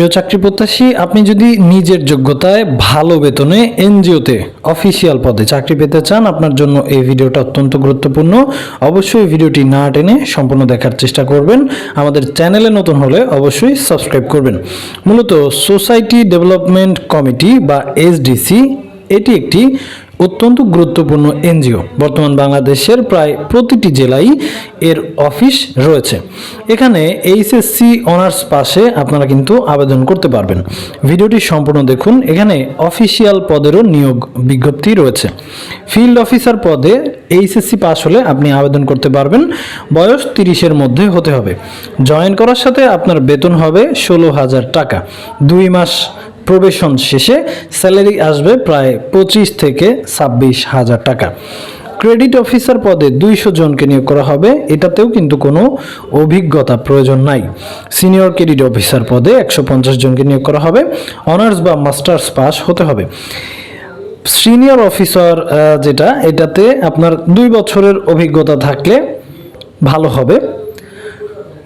প্রিয় চাকরি প্রত্যাশী, আপনি যদি নিজের যোগ্যতায় ভালো বেতনে এনজিওতে অফিসিয়াল পদে চাকরি পেতে চান, আপনার জন্য এই ভিডিওটা অত্যন্ত গুরুত্বপূর্ণ। অবশ্যই ভিডিওটি না টেনে সম্পূর্ণ দেখার চেষ্টা করবেন। আমাদের চ্যানেলে নতুন হলে অবশ্যই সাবস্ক্রাইব করবেন। মূলত সোসাইটি ডেভেলপমেন্ট কমিটি বা এসডিসি, এটি একটি অত্যন্ত গুরুত্বপূর্ণ এনজিও। বর্তমান বাংলাদেশের প্রায় প্রতিটি জেলায় এর অফিস রয়েছে। এখানে এইচএসসি অনার্স পাশে আপনারা কিন্তু আবেদন করতে পারবেন। ভিডিওটি সম্পূর্ণ দেখুন। এখানে অফিসিয়াল পদেরও নিয়োগ বিজ্ঞপ্তি রয়েছে। ফিল্ড অফিসার পদে এইচএসসি পাস হলে আপনি আবেদন করতে পারবেন। বয়স তিরিশের মধ্যে হতে হবে। জয়েন করার সাথে আপনার বেতন হবে ষোলো হাজার টাকা। দুই মাস প্রবেশন শেষে স্যালারি আসবে প্রায় পঁচিশ থেকে ছাব্বিশ হাজার টাকা। ক্রেডিট অফিসার পদে দুইশো জনকে নিয়োগ করা হবে। এটাতেও কিন্তু কোনো অভিজ্ঞতা প্রয়োজন নাই। সিনিয়র ক্রেডিট অফিসার পদে একশো পঞ্চাশ জনকে নিয়োগ করা হবে। অনার্স বা মাস্টার্স পাস হতে হবে। সিনিয়র অফিসার যেটা, এটাতে আপনার দুই বছরের অভিজ্ঞতা থাকলে ভালো হবে।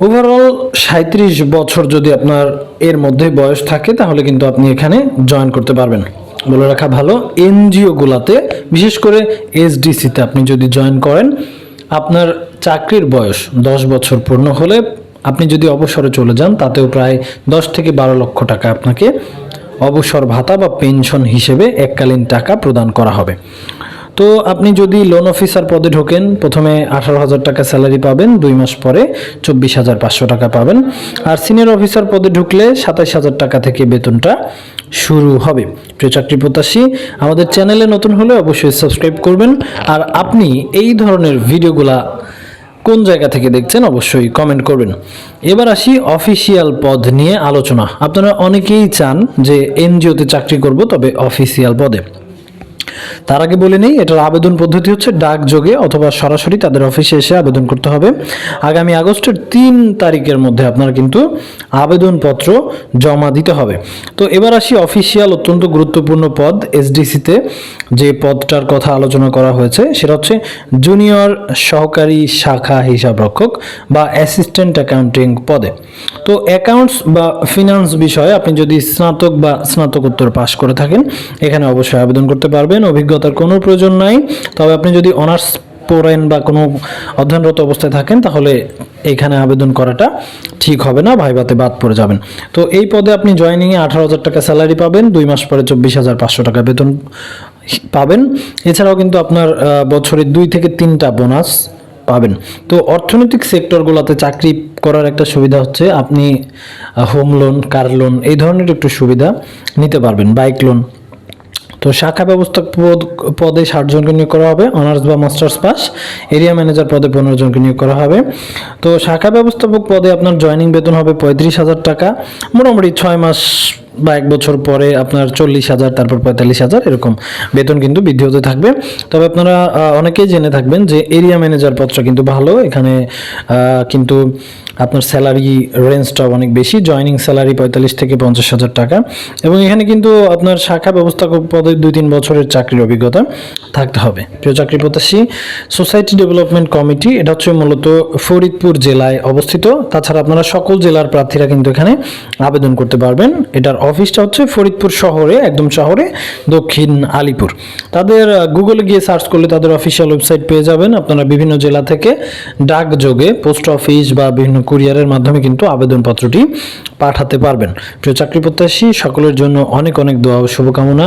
ওভারঅল সাঁত্রিশ বছর যদি আপনার এর মধ্যে বয়স থাকে, তাহলে কিন্তু আপনি এখানে জয়েন করতে পারবেন। বলে রাখা ভালো এনজিওগুলোতে বিশেষ করে এসডিসিতে আপনি যদি জয়েন করেন, আপনার চাকরির বয়স দশ বছর পূর্ণ হলে আপনি যদি অবসরে চলে যান, তাতেও প্রায় দশ থেকে বারো লক্ষ টাকা আপনাকে অবসর ভাতা বা পেনশন হিসেবে এককালীন টাকা প্রদান করা হবে। তো আপনি যদি লোন অফিসার পদে ঢোকেন, প্রথমে আঠারো হাজার টাকা স্যালারি পাবেন, দুই মাস পরে চব্বিশ হাজার পাঁচশো টাকা পাবেন। আর সিনিয়র অফিসার পদে ঢুকলে সাতাইশ হাজার টাকা থেকে বেতনটা শুরু হবে। প্রিয় চাকরি প্রত্যাশী, আমাদের চ্যানেলে নতুন হলে অবশ্যই সাবস্ক্রাইব করবেন। আর আপনি এই ধরনের ভিডিওগুলা কোন জায়গা থেকে দেখছেন অবশ্যই কমেন্ট করবেন। এবার আসি অফিসিয়াল পদ নিয়ে আলোচনা। আপনারা অনেকেই চান যে এনজিওতে চাকরি করব, তবে অফিসিয়াল পদে। তার আগে বলে নেই, এটার আবেদন পদ্ধতি হচ্ছে ডাক যোগে অথবা সরাসরি তাদের অফিসে এসে আবেদন করতে হবে। আগামী আগস্টের তিন তারিখের মধ্যে আপনার কিন্তু আবেদনপত্র জমা দিতে হবে। তো এবার আসি অফিসিয়াল অত্যন্ত গুরুত্বপূর্ণ পদ এসডিসিতে যে পদটার কথা আলোচনা করা হয়েছে, সেটা হচ্ছে জুনিয়র সহকারী শাখা হিসাবরক্ষক বা অ্যাসিস্ট্যান্ট অ্যাকাউন্টিং পদে। তো অ্যাকাউন্টস বা ফিনান্স বিষয়ে আপনি যদি স্নাতক বা স্নাতকোত্তর পাশ করে থাকেন, এখানে অবশ্যই আবেদন করতে পারবেন। অভিজ্ঞতার কোনো প্রয়োজন নাই। তবে আপনি যদি অনার্স পড়েন বা কোনো অধ্যয়নরত অবস্থায় থাকেন, তাহলে এখানে আবেদন করাটা ঠিক হবে না, ভাইভাতে বাদ পড়ে যাবেন। তো এই পদে আপনি জয়নিংয়ে আঠারো হাজার টাকা স্যালারি পাবেন, দুই মাস পরে চব্বিশ হাজার পাঁচশো টাকা বেতন পাবেন। এছাড়াও কিন্তু আপনার বছরে দুই থেকে তিনটা বোনাস পাবেন। তো অর্থনৈতিক সেক্টরগুলোতে চাকরি করার একটা সুবিধা হচ্ছে, আপনি হোম লোন কার লোন এই ধরনের একটু সুবিধা নিতে পারবেন বাইক লোন তো শাখা ব্যবস্থাপক পদ, পদে ষাট জনকে নিয়োগ করা হবে, অনার্স বা মাস্টার্স পাস। এরিয়া ম্যানেজার পদে পনেরো জনকে নিয়োগ করা হবে। তো শাখা ব্যবস্থাপক পদে আপনার জয়নিং বেতন হবে পঁয়ত্রিশ হাজার টাকা। মোটামুটি ছয় মাস বা এক বছর পরে আপনার চল্লিশ হাজার, তারপর পঁয়তাল্লিশ হাজার, এরকম বেতন কিন্তু বৃদ্ধি হতে থাকবে। তবে আপনারা অনেকেই জেনে থাকবেন যে এরিয়া ম্যানেজার পদটা কিন্তু ভালো। এখানে কিন্তু আপনার স্যালারি রেঞ্জটা অনেক বেশি। জয়নিং স্যালারি পঁয়তাল্লিশ থেকে পঞ্চাশ হাজার টাকা। এবং এখানে কিন্তু আপনার শাখা ব্যবস্থাপক পদে দুই তিন বছরের চাকরির অভিজ্ঞতা থাকতে হবে। প্রিয় চাকরি প্রত্যাশী সোসাইটি ডেভেলপমেন্ট কমিটি এটা হচ্ছে মূলত ফরিদপুর জেলায় অবস্থিত। তাছাড়া আপনারা সকল জেলার প্রার্থীরা কিন্তু এখানে আবেদন করতে পারবেন। এটার অফিসটা হচ্ছে ফরিদপুর শহরে, একদম শহরে, দক্ষিণ আলিপুর। তাদের গুগলে গিয়ে সার্চ করলে তাদের অফিসিয়াল ওয়েবসাইট পেয়ে যাবেন। আপনারা বিভিন্ন জেলা থেকে ডাক যোগে পোস্ট অফিস বা বিভিন্ন কুরিয়ারের মাধ্যমে কিন্তু আবেদনপত্রটি পাঠাতে পারবেন। প্রিয় চাকরি প্রত্যাশী, সকলের জন্য অনেক অনেক দোয়া ও শুভকামনা।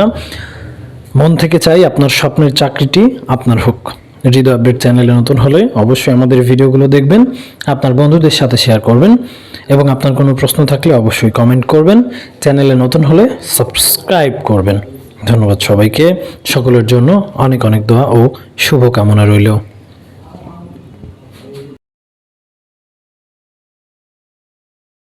মন থেকে চাই আপনার স্বপ্নের চাকরিটি আপনার হোক। হৃদয় আপডেট চ্যানেলে নতুন হলে অবশ্যই আমাদের ভিডিওগুলো দেখবেন, আপনার বন্ধুদের সাথে শেয়ার করবেন এবং আপনার কোনো প্রশ্ন থাকলে অবশ্যই কমেন্ট করবেন চ্যানেলে নতুন হলে সাবস্ক্রাইব করবেন। ধন্যবাদ সবাইকে, সকলের জন্য অনেক অনেক দোয়া ও শুভকামনা রইল।